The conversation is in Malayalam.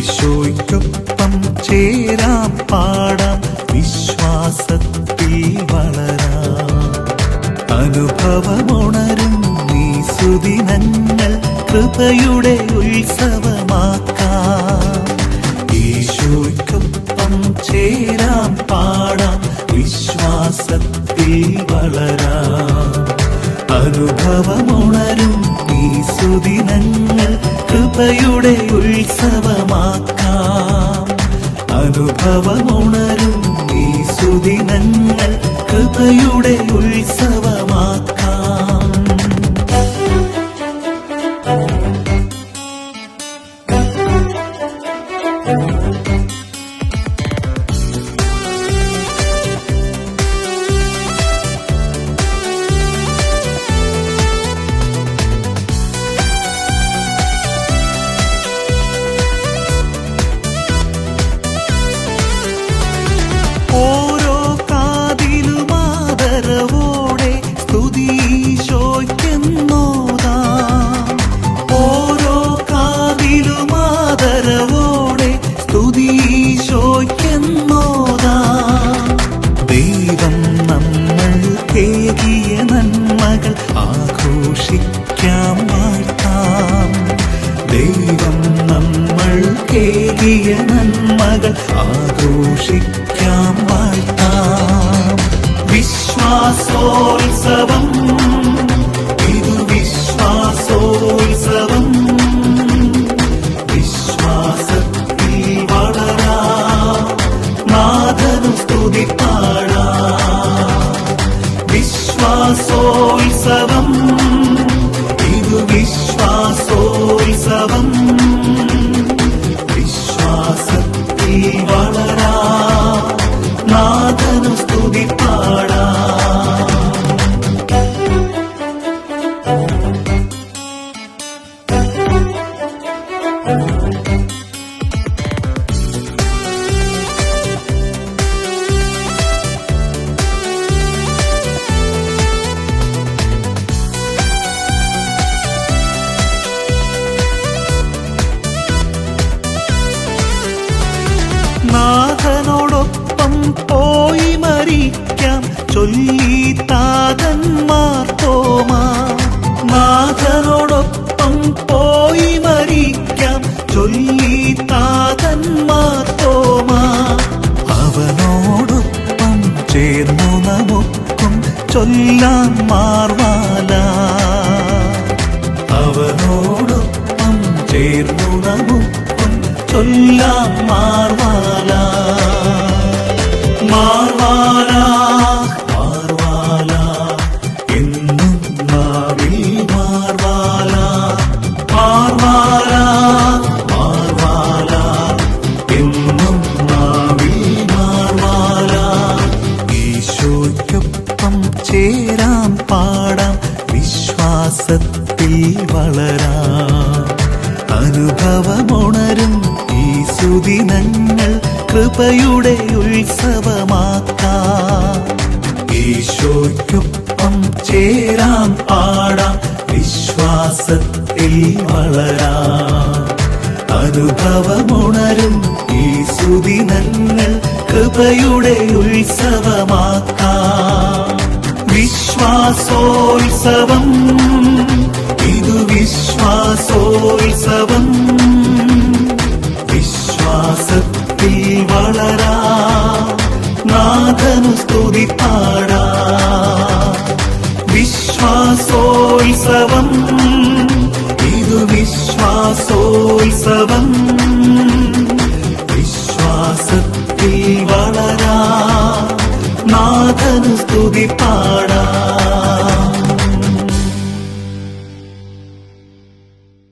ഈശോയ്ക്കൊപ്പം ചേരാം പാടാം വിശ്വാസത്തിൽ വളരാം. അനുഭവമുണരും ഈ സുദിനങ്ങൾ കൃപയുടെ ഉത്സവമാക്കാം. ഈശോയ്ക്കൊപ്പം ചേരാം പാടാം വിശ്വാസത്തിൽ വളരാം. അനുഭവമുണരും ഈ സുദിനങ്ങൾ കൃപയുടെ ഉത്സവമാക്കാം. അനുഭവമുണരും ആദരവോടെ സ്തുതിശോയ്ക്കെന്നോതാം ഓരോ കാതിലും ആദരവോടെ സ്തുതിശോയ്ക്കെന്നോതാം ദൈവം നമ്മൾ തേകിയ നന്മകൾ ആഘോഷിക്കാം വാഴ്ത്താം. ദൈവം നമ്മൾ കേകിയ നന്മകൾ ആഘോഷിക്കാം വിശ്വാസോത്സവം. ഇതു വിശ്വാസോത്സവം. വിശ്വാസത്തിൽ വളരാ. നാഥനു സ്തുതിപ്പാടാ. വിശ്വാസോത്സവം. ചൊല്ലി തോമാ നാഥനോടൊപ്പം പോയി മരിക്കാം. ചൊല്ലി തോമാ അവനോടൊപ്പം ചേർന്നു നമുക്കും ചൊല്ലാം മാർവാല. അവനോടൊപ്പം ചേർന്നു നമുക്കും ചൊല്ലാം മാർവാല. മാർവാല. എന്നും നാവിൽ മാർവാല ചേരാം പാടാം വിശ്വാസത്തിൽ വളരാം. അനുഭവമുണരും ഈ സുദിനങ്ങൾ കൃപയുടെ ഉത്സവമാക്കാം. ഈശോയ്ക്കൊപ്പം ചേരാം പാടാം വിശ്വാസത്തിൽ വളരാം. അനുഭവമുണരും ഈ സുദിനങ്ങൾ കൃപയുടെ ഉത്സവമാക്കാം. വിശ്വാസോത്സവം ഇത് വിശ്വാസോത്സവം. വിശ്വാസത്തിൽ വളരാ നാഥനു സ്തുതി പാടാം. വിശ്വാസോത്സവം സ്തുതി പാടാം.